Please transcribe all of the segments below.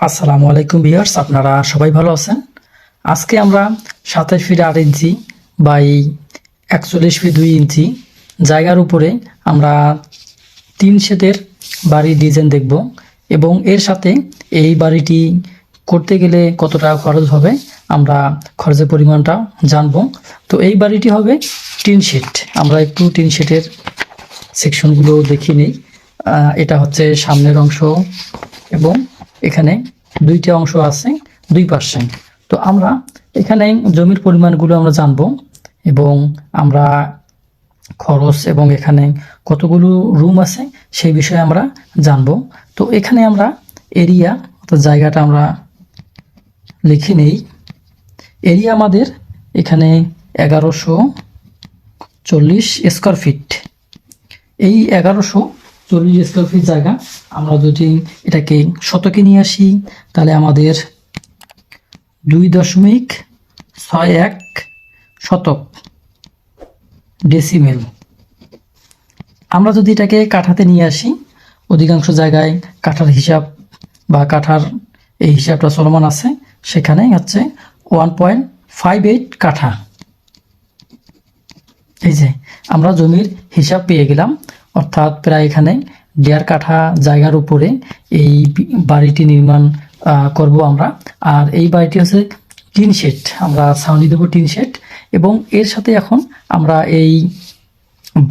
আসসালামু আলাইকুম ভিউয়ার্স, আপনারা সবাই ভালো আছেন? আজকে আমরা সাতাশ ফিট আট ইঞ্চি বাই একচল্লিশ ফিট দুই ইঞ্চি জায়গার উপরে আমরা তিন সেটের বাড়ির ডিজাইন দেখব এবং এর সাথে এই বাড়িটি করতে গেলে কত টাকা খরচ হবে আমরা খরচের পরিমাণটা জানব। তো এই বাড়িটি হবে টিন শেড। আমরা একটু টিন শেডের সেকশনগুলো দেখিয়ে নিই। এটা হচ্ছে সামনের অংশ এবং এখানে দুইটা অংশ আছে, দুই পাশে তো আমরা এখানে জমির পরিমাণগুলো আমরা জানব এবং আমরা খরচ এবং এখানে কতগুলো রুম আছে সেই বিষয়ে আমরা জানব। তো এখানে আমরা এরিয়া অর্থাৎ জায়গাটা আমরা লিখে নেই। এরিয়া আমাদের এখানে এগারোশো চল্লিশ স্কোয়ার ফিট এই এগারোশো চল্লিশ স্কোয়ার ফিট জায়গা। আমরা যদি এটাকে শতকে নিয়ে আসি, তাহলে আমাদের দুই দশমিক ছয় এক শতক ডেসিমেল আমরা যদি এটাকে কাঠাতে নিয়ে আসি, অধিকাংশ জায়গায় কাঠার হিসাব বা কাঠার এই হিসাবটা চলমান আছে। সেখানে হচ্ছে ওয়ান পয়েন্ট ফাইভ এইট কাঠা। এই যে, আমরা জমির হিসাব পেয়ে গেলাম। অর্থাৎ প্রায় এখানে দেড় কাঠা জায়গার উপরে এই বাড়িটি নির্মাণ করব আমরা। আর এই বাড়িটি হচ্ছে টিন শেড। আমরা ছাউনি দেবো টিন শেড এবং এর সাথে এখন আমরা এই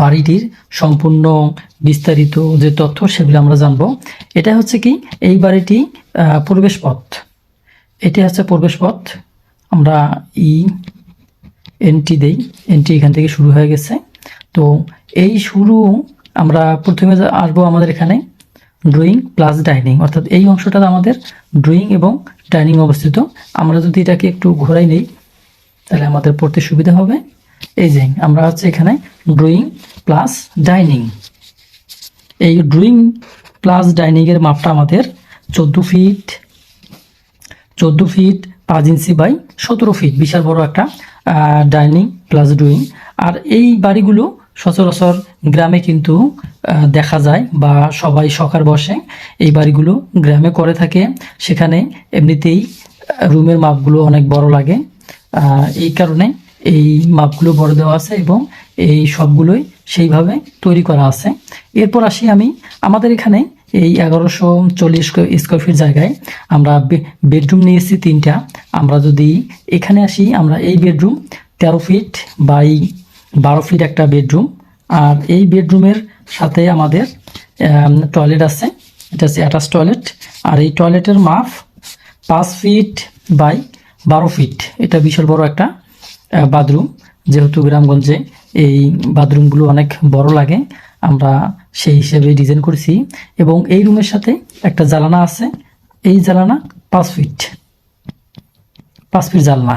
বাড়িটির সম্পূর্ণ বিস্তারিত যে তথ্য সেগুলো আমরা জানব। এটা হচ্ছে কি? এই বাড়িটি প্রবেশ পথ এটি হচ্ছে প্রবেশ পথ আমরা ই এন্ট্রি দেই। এন্ট্রি এখান থেকে শুরু হয়ে গেছে। তো এই শুরু আমরা প্রথমে আসব আমাদের এখানে ড্রয়িং প্লাস ডাইনিং অর্থাৎ এই অংশটা আমাদের ড্রয়িং এবং ডাইনিং অবস্থিত। আমরা যদি এটাকে একটু ঘোরাই নেই, তাহলে আমাদের পড়তে সুবিধা হবে। এই যে, আমরা হচ্ছে এখানে ড্রয়িং প্লাস ডাইনিং এই ড্রয়িং প্লাস ডাইনিংয়ের মাপটা আমাদের চোদ্দ ফিট চোদ্দ ফিট পাঁচ ইঞ্চি বাই সতেরো ফিট বিশাল বড় একটা ডাইনিং প্লাস ডুইং আর এই বাড়িগুলো সচরাচর গ্রামে কিন্তু দেখা যায় বা সবাই সকার বসে এই বাড়িগুলো গ্রামে করে থাকে। সেখানে এমনিতেই রুমের মাপগুলো অনেক বড় লাগে। এই কারণে এই মাপগুলো বড় দেওয়া আছে এবং এই সবগুলোই সেইভাবে তৈরি করা আছে। এরপর আসি আমি, আমাদের এখানে এই এগারোশো চল্লিশ স্কোয়ার ফিট জায়গায় আমরা বেডরুম নিয়েছি তিনটা। আমরা যদি এখানে আসি, আমরা এই বেডরুম তেরো ফিট বাই বারো ফিট একটা বেডরুম। আর এই বেডরুমের সাথে আমাদের টয়লেট আছে। এটা হচ্ছে অ্যাটাচ টয়লেট আর এই টয়লেটের মাপ পাঁচ ফিট বাই বারো ফিট এটা বিশাল বড় একটা বাথরুম যেহেতু গ্রামগঞ্জে এই বাথরুমগুলো অনেক বড় লাগে, আমরা সেই হিসেবে ডিজাইন করেছি। এবং এই রুমের সাথে একটা জ্বালানা আছে। এই জ্বালানা পাঁচ ফিট পাঁচ ফিট জানলা।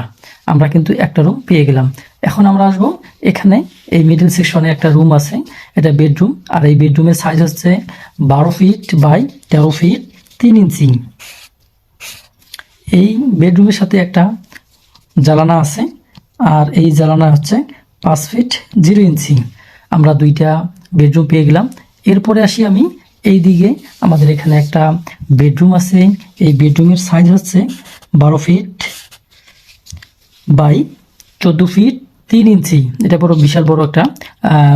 আমরা কিন্তু একটা রুম পেয়ে গেলাম। এখন আমরা আসব এখানে এই মিডল সেকশনে একটা রুম আছে, এটা বেডরুম আর এই বেডরুমের সাইজ হচ্ছে বারো ফিট বাই তেরো ফিট তিন ইঞ্চি এই বেডরুমের সাথে একটা জ্বালানা আছে, আর এই জ্বালানা হচ্ছে পাঁচ ফিট জিরো ইঞ্চি আমরা দুইটা বেডরুম পেয়ে গেলাম। এরপরে আসি আমি এই দিকে। আমাদের এখানে একটা বেডরুম আছে। এই বেডরুমের সাইজ হচ্ছে বারো ফিট বাই চোদ্দ ফিট তিন ইঞ্চি, এটা বড়, বিশাল বড় একটা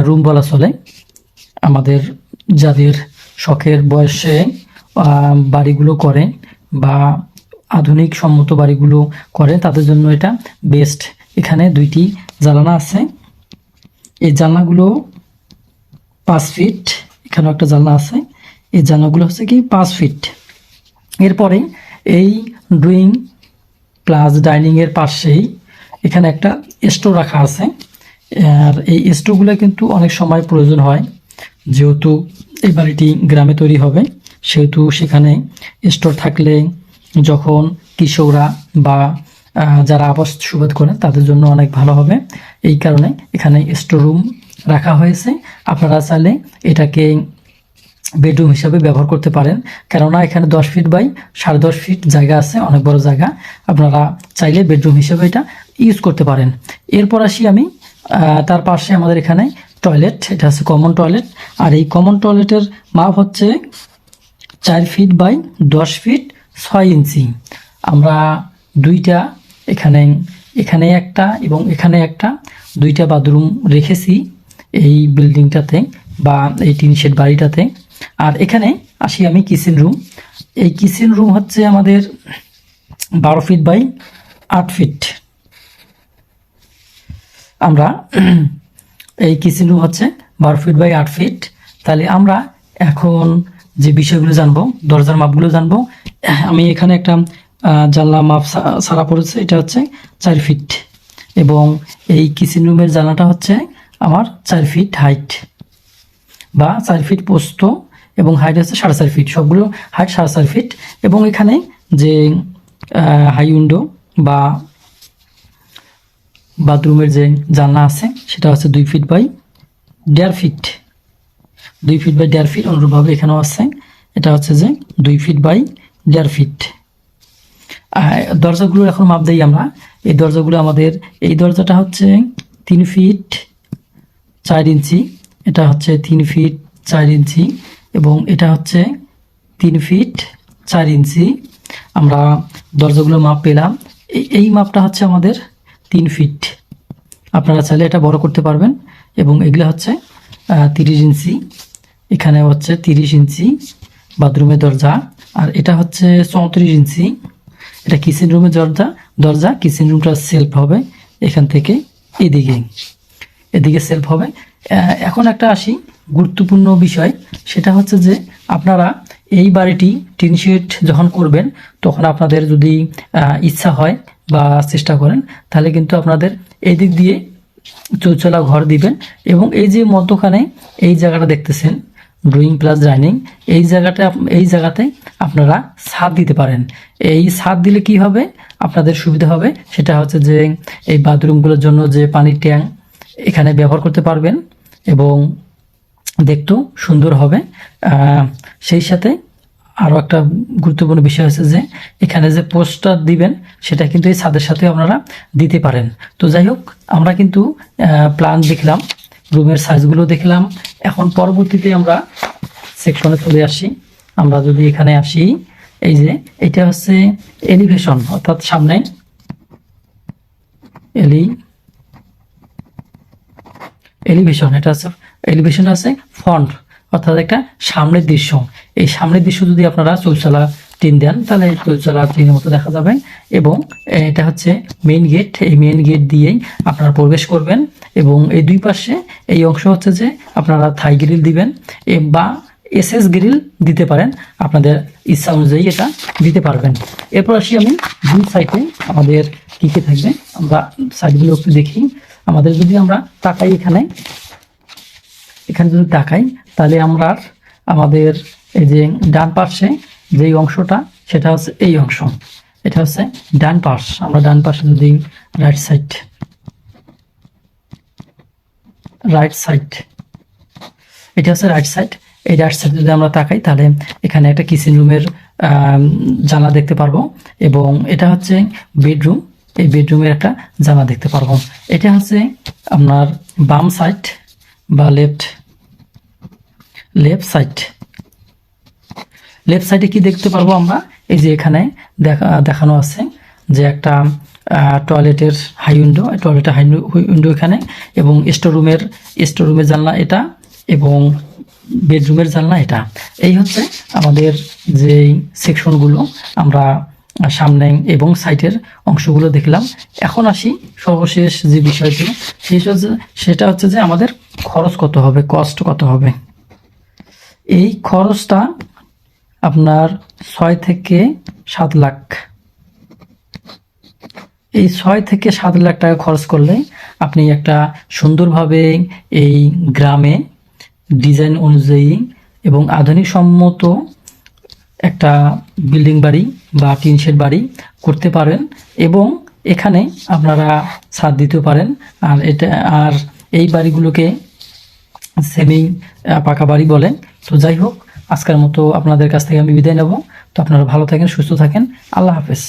রুম বলা চলে। আমাদের যাদের শখের বয়সে বাড়িগুলো করেন বা আধুনিক সম্মত বাড়িগুলো করে তাদের জন্য এটা বেস্ট এখানে দুইটি জানালা আছে। এই জানলাগুলো পাঁচ ফিট এখানেও একটা জানলা আছে। এই জানলাগুলো হচ্ছে কি পাঁচ ফিট এরপরে এই ড্রয়িং প্লাস ডাইনিংয়ের পাশেই এখানে একটা স্টোর রাখা আছে। আর এই স্টোরগুলো কিন্তু অনেক সময় প্রয়োজন হয়, যেহেতু এই বাড়িটি গ্রামে তৈরি হবে, সেহেতু সেখানে স্টোর থাকলে যখন কৃষকরা বা যারা আবাস সুবাদ করেন তাদের জন্য অনেক ভালো হবে। এই কারণে এখানে স্টোর রুম রাখা হয়েছে। আপনারা চাইলে এটাকে বেডরুম হিসাবে ব্যবহার করতে পারেন। কেননা এখানে দশ ফিট বাই সাড়ে দশ ফিট জায়গা আছে, অনেক বড় জায়গা। আপনারা চাইলে বেডরুম হিসাবে এটা ইউজ করতে পারেন। এরপর আসি আমি তার পাশে আমাদের এখানে টয়লেট এটা হচ্ছে কমন টয়লেট আর এই কমন টয়লেটের মাপ হচ্ছে চার ফিট বাই দশ ফিট ছয় ইঞ্চি আমরা দুইটা এখানে এখানে একটা এবং এখানে একটা, দুইটা বাথরুম রেখেছি এই বিল্ডিংটাতে বা এই টিন শেড বাড়িটাতে। আর এখানে আসি আমি কিচেন রুম এই কিচেন রুম হচ্ছে আমাদের বারো ফিট বাই আট ফিট আমরা এই রুম হচ্ছে বারো ফিট বাই আট ফিট। তাহলে আমরা এখন যে বিষয়গুলো জানব, দরজার মাপগুলো জানব, আমি এখানে একটা জানলা মাপ সারা পড়েছে, এটা হচ্ছে চার ফিট। এবং এই কিচেন রুমের জানলাটা হচ্ছে আমার চার ফিট হাইট বা চার ফিট পোস্ত এবং হাইট হচ্ছে সাড়ে চার ফিট। সবগুলো হাইট সাড়ে চার ফিট এবং এখানে যে হাই উইন্ডো বা বাথরুমের যে জানলা আছে, সেটা হচ্ছে দুই ফিট বাই দেড় ফিট দুই ফিট বাই দেড় ফিট অনুরূপভাবে এখানেও আছে। এটা হচ্ছে যে দুই ফিট বাই দেড় ফিট দরজাগুলো এখন মাপ দিই আমরা। এই দরজাগুলো আমাদের, এই দরজাটা হচ্ছে তিন ফিট চার ইঞ্চি, এটা হচ্ছে তিন ফিট চার ইঞ্চি এবং এটা হচ্ছে তিন ফিট চার ইঞ্চি। আমরা দরজাগুলো মাপ পেলাম। এই মাপটা হচ্ছে আমাদের তিন ফিট আপনারা চাইলে এটা বড় করতে পারবেন এবং এগুলো হচ্ছে তিরিশ ইঞ্চি। এখানে হচ্ছে তিরিশ ইঞ্চি বাথরুমের দরজা। আর এটা হচ্ছে চৌত্রিশ ইঞ্চি। এটা কিচেন রুমের দরজা। দরজা কিচেন রুমটা সেলফ হবে এখান থেকে এদিকে। এদিকে সেলফ হবে। এখন একটা আসি গুরুত্বপূর্ণ বিষয়। সেটা হচ্ছে যে আপনারা এই বাড়িটি টিন শেড যখন করবেন, তখন আপনাদের যদি ইচ্ছা হয় বা চেষ্টা করেন, তাহলে কিন্তু আপনাদের এই দিক দিয়ে চৌচলা ঘর দিবেন এবং এই যে মধ্যখানে এই জায়গাটা দেখতেছেন ড্রয়িং প্লাস ডাইনিং এই জায়গাটা, এই জায়গাতে আপনারা ছাদ দিতে পারেন। এই ছাদ দিলে কি হবে? আপনাদের সুবিধা হবে, সেটা হচ্ছে যে এই বাথরুমগুলোর জন্য যে পানির ট্যাঙ্ক এখানে ব্যবহার করতে পারবেন এবং দেখতেও সুন্দর হবে। সেই সাথে আরও একটা গুরুত্বপূর্ণ বিষয় আছে যে, এখানে যে পোস্টার দিবেন, সেটা কিন্তু এই ছাদের সাথে আপনারা দিতে পারেন। তো যাই হোক, আমরা কিন্তু প্ল্যান দেখলাম রুমের সাইজগুলো দেখলাম। এখন পরবর্তীতে আমরা সেকশনে চলে আসি। আমরা যদি এখানে আসি, এই যে, এটা হচ্ছে এলিভেশন অর্থাৎ সামনে এলি এলিভেশন এটা আছে এলিভেশন আছে ফ্রন্ট অর্থাৎ একটা সামনের দৃশ্য। এই সামনের দৃশ্য যদি আপনারা চৌচালা টিন দেন, তাহলে চৌচালা টিনের মতো দেখা যাবে এবং এটা হচ্ছে মেইন গেট এই মেইন গেট দিয়েই আপনারা প্রবেশ করবেন এবং এই দুই পাশে এই অংশ হচ্ছে যে আপনারা থাই গ্রিল দিবেন বা এসএস গ্রিল দিতে পারেন। আপনাদের ইচ্ছা অনুযায়ী এটা দিতে পারবেন। এরপর আসি আমি দুই সাইডে আমাদের কী কী থাকবে? আমরা সাইডগুলো একটু দেখি। আমাদের যদি আমরা তাকাই এখানে এখানে যদি তাকাই তাহলে আমরা আমাদের এই যে ডান পাশে যেই অংশটা, সেটা হচ্ছে এই অংশ। এটা হচ্ছে ডান পাশ। আমরা ডান পাশে যদি রাইট সাইড রাইট সাইড এটা হচ্ছে রাইট সাইড এই রাইট সাইড যদি আমরা তাকাই, তাহলে এখানে একটা কিচেন রুমের জানলা দেখতে পারব এবং এটা হচ্ছে বেডরুম এই বেডরুমের একটা জানলা দেখতে পারব। এটা হচ্ছে আপনার বাম সাইড বা লেফট লেফট সাইড। লেফট সাইডে কি দেখতে পারব আমরা? এই যে এখানে দেখা, দেখানো আছে যে একটা টয়লেটের হাই উইন্ডো টয়লেটের হাই উইন্ডো এখানে এবং স্টোর রুমের স্টোর রুমের জানলা এটা এবং বেডরুমের জানলা এটা। এই হচ্ছে আমাদের যে সেকশনগুলো আমরা সামনে এবং সাইটের অংশগুলো দেখলাম। এখন আসি সর্বশেষ যে বিষয়টি সেটা হচ্ছে যে আমাদের খরচ কত হবে কস্ট কত হবে। এই খরচটা আপনার ছয় থেকে সাত লাখ। এই ছয় থেকে সাত লাখ টাকা খরচ করলে আপনি একটা সুন্দরভাবে এই গ্রামে ডিজাইন অনুযায়ী এবং আধুনিক সম্মত একটা বিল্ডিং বাড়ি বা টিন শেড বাড়ি করতে পারেন এবং এখানে আপনারা ছাদ দিতে পারেন। আর এটা, আর এই বাড়িগুলোকে সেমি পাকা বাড়ি বলে তো যাই হোক, আজকের মতো আপনাদের কাছ থেকে আমি বিদায় নেব। তো আপনারা ভালো থাকেন, সুস্থ থাকেন। আল্লাহ হাফেজ।